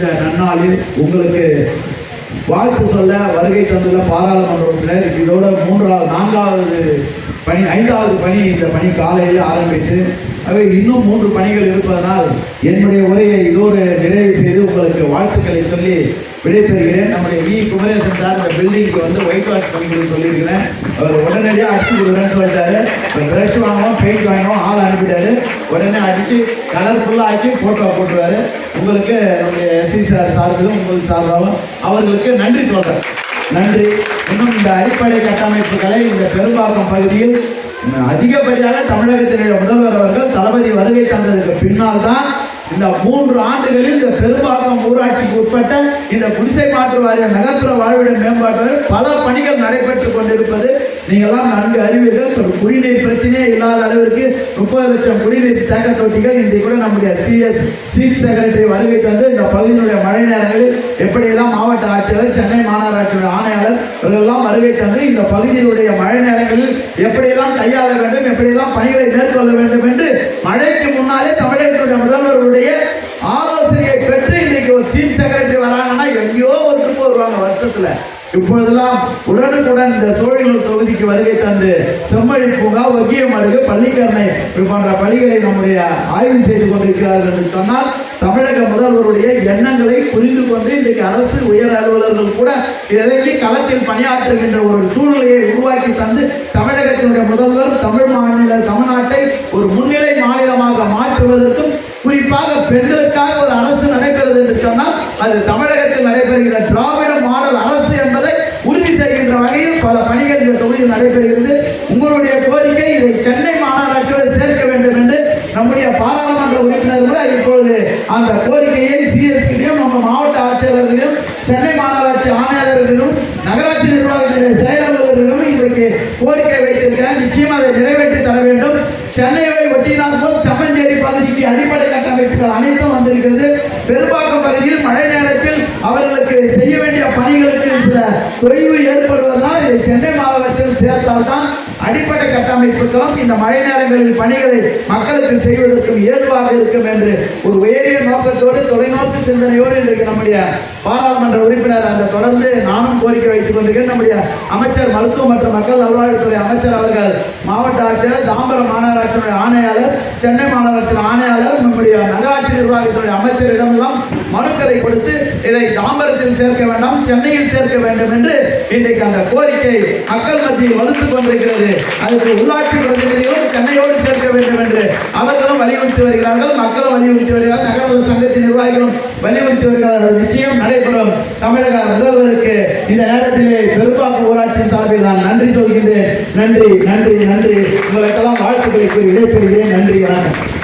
இந்த நன்னாளில் உங்களுக்கு வாழ்த்து சொல்ல வருகை தந்துள்ள பாராளுமன்ற உறுப்பினர் இதோட மூன்றாவது நான்காவது பணி ஐந்தாவது பணி இந்த பணி காலையில் ஆரம்பித்து அவை இன்னும் மூன்று பணிகள் இருப்பதனால் என்னுடைய உரையை இதோடு நிறைவு செய்து உங்களுக்கு வாழ்த்துக்களை சொல்லி விடைபெறுகிறேன். நம்முடைய வி. குமரேசன் சார் இந்த பில்டிங்க்கு வந்து ஒயிட் வாஷ் பண்ணி சொல்லியிருக்கிறேன் அவர் உடனடியாக அச்சு கொடுக்குறேன்னு சொல்லிட்டாரு. ப்ரஷ் வாங்கணும் பெயிண்ட் வாங்கணும் உடனே அடிச்சு கலர்ஃபுல்லாக ஆக்கி ஃபோட்டோ போட்டுருவாரு. உங்களுக்கு நம்முடைய எஸ்சி சார் சார்பிலும் உங்களுக்கு சார்பாகவும் அவர்களுக்கு நன்றி சொல்கிறேன் நன்றி. இன்னும் இந்த அடிப்படை கட்டமைப்புகளை இந்த பெரும்பாக்கம் பகுதியில் அதிகப்படியாக தமிழகத்தினுடைய முதல்வர் அவர்கள் தளபதி வருகை தந்ததுக்கு பின்னால் தான் இந்த மூன்று ஆண்டுகளில் இந்த பெரும்பாக்கம் ஊராட்சிக்கு உட்பட்ட இந்த குடிசை மாற்று வாரிய நகர்ப்புற வாழ்விட மேம்பாட்டு பல பணிகள் நடைபெற்றுக் கொண்டிருப்பது. நீங்கள்லாம் நன்கு அறிவீர்கள். ஒரு குடிநீர் பிரச்சனையே இல்லாத அளவிற்கு முப்பது லட்சம் குடிநீர் தேக்க தொட்டிகள் இன்றைக்கு கூட நம்முடைய சிஎஸ் சீஃப் செக்ரட்டரி வருகை தந்து இந்த பகுதியினுடைய மழை நேரங்களில் எப்படியெல்லாம் மாவட்ட ஆட்சியாளர் சென்னை மாநகராட்சியோட ஆணையாளர் இவர்களெல்லாம் வருகை தந்து இந்த பகுதியினுடைய மழை நேரங்களில் எப்படியெல்லாம் கையாள வேண்டும் எப்படியெல்லாம் பணிகளை மேற்கொள்ள வேண்டும் என்று மழைக்கு முன்னாலே தமிழகத்தினுடைய முதல்வருடைய இப்பொழுதெல்லாம் உடனுக்குடன் இந்த சோழர்கள் தொகுதிக்கு வருகை தந்து செம்மழி பூங்கா ஒக்கியம் அடுக்கு பள்ளிக்கரணை போன்ற பள்ளிகளை நம்முடைய ஆய்வு செய்து கொண்டிருக்கிறார்கள் என்று சொன்னால் தமிழக முதல்வருடைய எண்ணங்களை புரிந்து கொண்டு இன்றைக்கு அரசு உயர் அலுவலர்கள் கூட இறங்கி களத்தில் பணியாற்றுகின்ற ஒரு சூழ்நிலையை உருவாக்கி தந்து தமிழகத்தினுடைய முதல்வர் தமிழ் மாநில தமிழ்நாட்டை ஒரு முன்னிலை மாநிலமாக மாற்றுவதற்கும் குறிப்பாக பெண்களுக்காக ஒரு அரசு நடைபெறுகிறது என்று சொன்னால் அது தமிழகத்தில் நடைபெறுகிற டிரா பல பணிகள் இந்த தொகுதியில் நடைபெறுகிறது. உங்களுடைய கோரிக்கை இதை சென்னை மாநகராட்சியோடு சேர்க்க வேண்டும் என்று நம்முடைய பாராளுமன்ற உறுப்பினர்கள் இப்பொழுது அந்த கோரிக்கையை சிஎஸ்கிட்டையும் நம்ம மாவட்ட ஆட்சியாளர்களிடம் சென்னை மாநகராட்சி ஆணையாளர்களிடம் நகராட்சி நிர்வாகத்தினுடைய செயலாளர்களிடம் இன்றைக்கு கோரிக்கை வைத்திருக்கிறார். நிச்சயம் அதை நிறைவேற்றி தர வேண்டும். சென்னையை ஒட்டினால் போல் சம்பஞ்சேரி பகுதிக்கு அடிப்படை கட்டமைப்புகள் அனைத்தும் வந்திருக்கிறது. பெரும்பாக்கம் பகுதியில் மழை நேரத்தில் அவர்களுக்கு செய்ய வேண்டிய பணிகளுக்கு சில தொய்வு ஏற்படுவதால் இதை சென்னை மாநகராட்சியில் சேர்த்தால்தான் அடிப்படை கட்டமைப்புகளும் இந்த மழை நேரங்களில் பணிகளை மக்களுக்கு செய்வதற்கும் ஏதுவாக இருக்கும் என்று ஒரு உயரிய நோக்கத்தோடு தொலைநோக்கு சிந்தனையோடு இன்றைக்கு நம்முடைய பாராளுமன்ற உறுப்பினர் அந்த தொடர்ந்து நானும் கோரிக்கை வைத்துக் கொண்டிருக்கிறேன். நம்முடைய அமைச்சர் மருத்துவம் மற்றும் மக்கள் நல்வாழ்வுத்துறை அமைச்சர் அவர்கள் மாவட்ட ஆட்சியர் தாம்பரம் மாநகராட்சியினுடைய ஆணையாளர் சென்னை மாநகராட்சி ஆணையாளர் நம்முடைய நகராட்சி நிர்வாகத்துடைய அமைச்சரிடமெல்லாம் மனுக்களை கொடுத்து இதை தாம்பரத்தில் சேர்க்க வேண்டாம் சென்னையில் சேர்க்க வேண்டும் என்று இன்றைக்கு அந்த கோரிக்கை மக்கள் மத்தியில் வலுத்துக் கொண்டிருக்கிறது. அதுக்கு உள்ளாட்சி பிரதிநிதிகளும் சென்னையோடு சேர்க்க வேண்டும் என்று அவர்களும் வலியுறுத்தி வருகிறார்கள் மக்களும் வலியுறுத்தி வருகிறார்கள் நகர்ப்புற சங்கத்தின் நிர்வாகிகளும் வலியுறுத்தி வருகிறார்கள். நிச்சயம் நடைபெறும். தமிழக முதல்வருக்கு இந்த நேரத்திலே பெரும்பாக்கு ஊராட்சி சார்பில் நான் நன்றி சொல்கின்றேன். நன்றி நன்றி நன்றி. உங்களுக்கெல்லாம் வாழ்த்துக்களை கூறி விடைபெறுகிறேன். நன்றி வணக்கம்.